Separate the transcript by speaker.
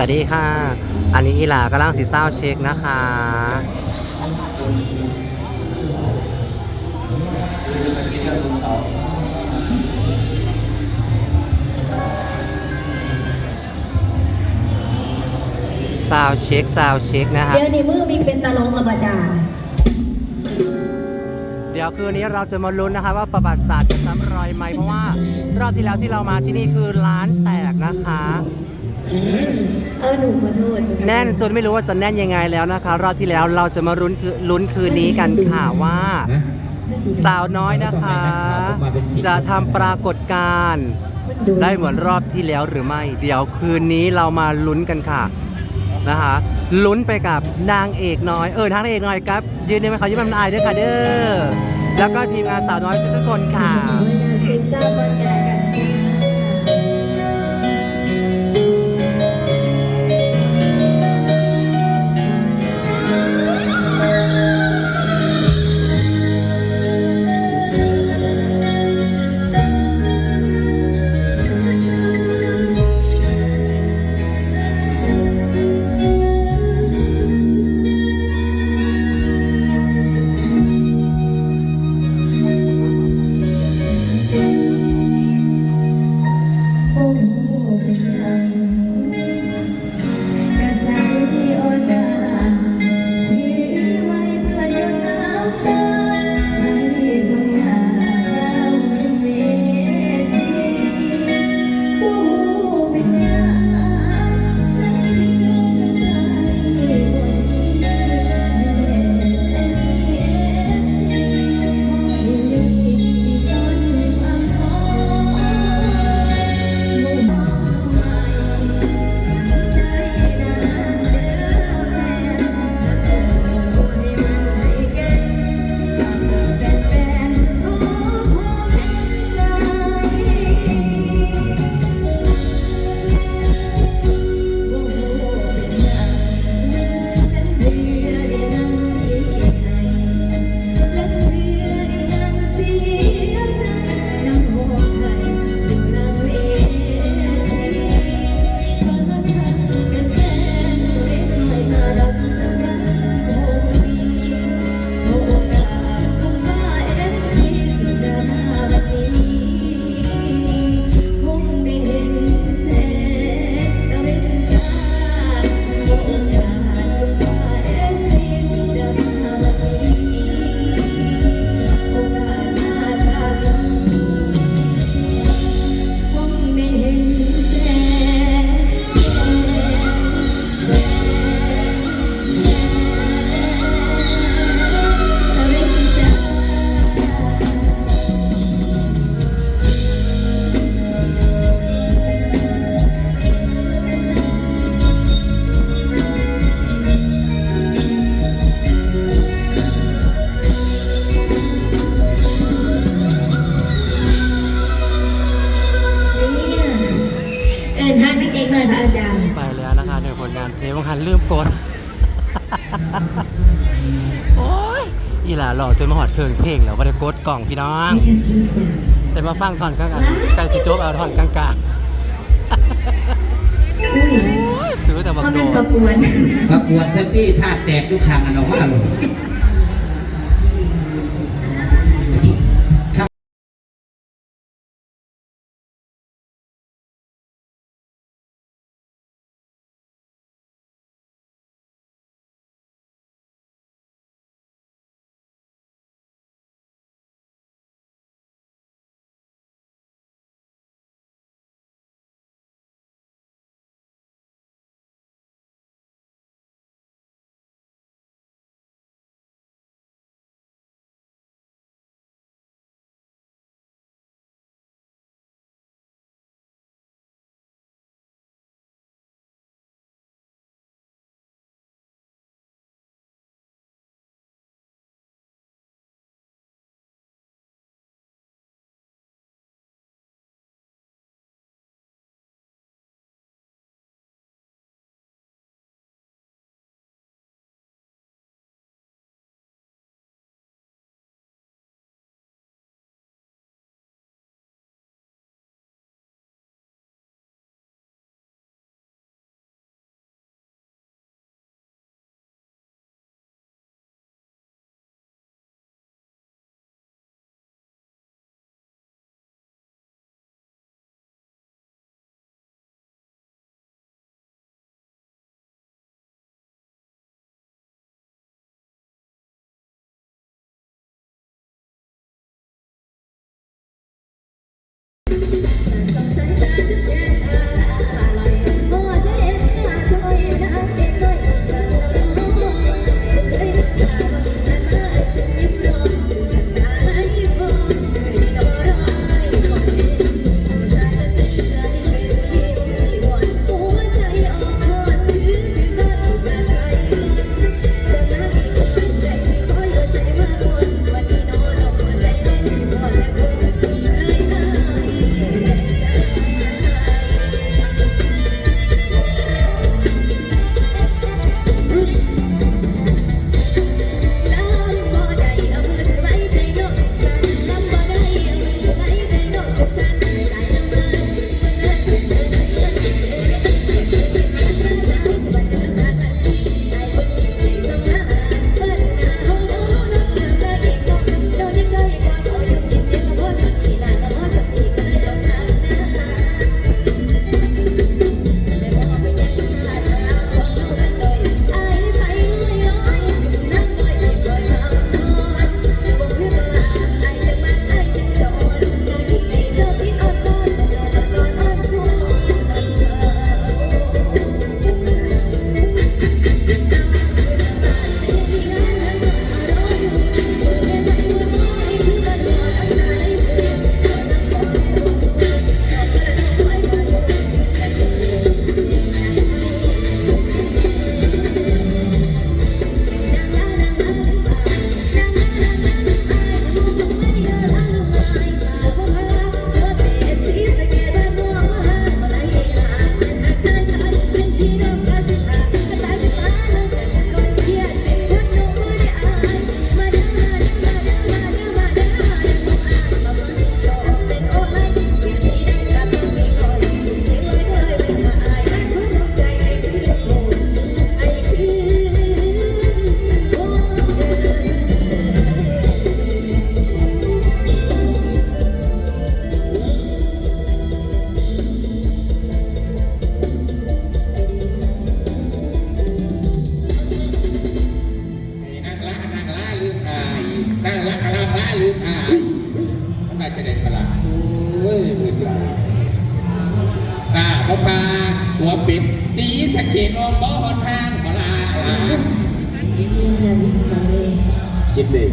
Speaker 1: สวัสดีค่ะ อันนี้อีหลากำลังสีเศร้าเช็คนะคะ สาวเช็คสาวเช็คนะคะ
Speaker 2: เดี๋ยวนี้มือมีเป็นตลกและบ่จ้า
Speaker 1: ยวคืนนี้เราจะมาลุ้นนะคะว่าประวัติศาสตร์จะซ้ำรอยไหมเพราะว่ารอบที่แล้วที่เรามาที่นี่คือร้านแตกนะคะ
Speaker 2: เออหนูขอโทษ
Speaker 1: แน่นจนไม่รู้ว่าจะแน่นยังไงแล้วนะคะ รอบที่แล้วเราจะมาลุ้นคือลุ้นคืนนี้กันค่ะว่าสาวน้อยนะคะ จะทำปรากฏการณ์ได้เหมือนรอบที่แล้วหรือไม่ เดี๋ยวคืนนี้เรามาลุ้นกันค่ะนะคะลุ้นไปกับนางเอกน้อยเออนางเอกน้อยครับยืนในมันเขายิ้มมันอายด้วยค่ะเด้อ แล้วก็ทีมงานสาวน้อยทุกๆคนค่ะ
Speaker 2: กด โอ้ยอี
Speaker 1: หล่าหล่อจนมาหอดเครื่องเพลงแล้วว่าได้กดกล่องพี่น้อง แต่มาฟังท่อนกลางๆการสิโจบเอาท่อนกลางๆถือแต่บัก
Speaker 2: เขา
Speaker 1: โด
Speaker 2: นประกวน
Speaker 3: ประกวดเซฟตี้ท่าแตกทุกครั้งอันออกมาเลย นั่งแล้วพลังล่าลืมหาทำไมจะเด็ดพลัเฮ้ยเพื่อนเราป้าเขาปลาหัวปิดสีสะ
Speaker 1: เกดองบ่อนทางขอลาลา
Speaker 3: คิดเลย